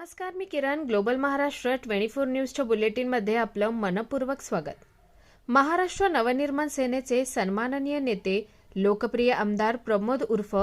नमस्कार मी Kiran. Global Maharashtra twenty four न्यूजच्या बुलेटिनमध्ये आपलं मनपूर्वक स्वागत. महाराष्ट्र नवनिर्माण सेनेचे सन्माननीय नेते लोकप्रिय आमदार प्रमोद उर्फ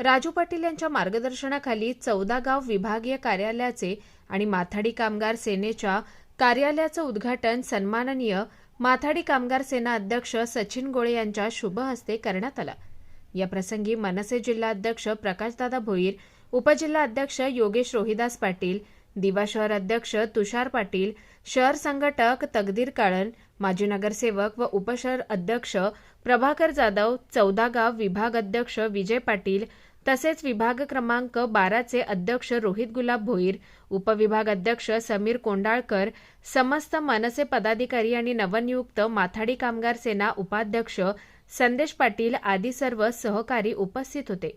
राजू पाटील यांच्या मार्गदर्शनाखाली चौदा गाव विभागीय कार्यालयाचे आणि माथाडी कामगार सेनेच्या कार्यालयाचं उद्घाटन सन्माननीय माथाडी कामगार सेना अध्यक्ष सचिन गोळे यांच्या शुभ हस्ते करण्यात आलं. या प्रसंगी मनसे जिल्हाध्यक्ष प्रकाशदादा भोईर उपजिल्हा अध्यक्ष योगेश रोहिदास पाटील दिवा शहर अध्यक्ष तुषार पाटील शहर संघटक तकदीर काळन माजी नगरसेवक व उपशहर अध्यक्ष प्रभाकर जाधव चौदा गाव विभाग अध्यक्ष विजय पाटील तसेच विभाग क्रमांक बाराचे अध्यक्ष रोहित गुलाब भोईर उपविभाग अध्यक्ष समीर कोंडाळकर समस्त मनसे पदाधिकारी आणि नवनियुक्त माथाडी कामगार सेना उपाध्यक्ष संदेश पाटील आदी सर्व सहकारी उपस्थित होते.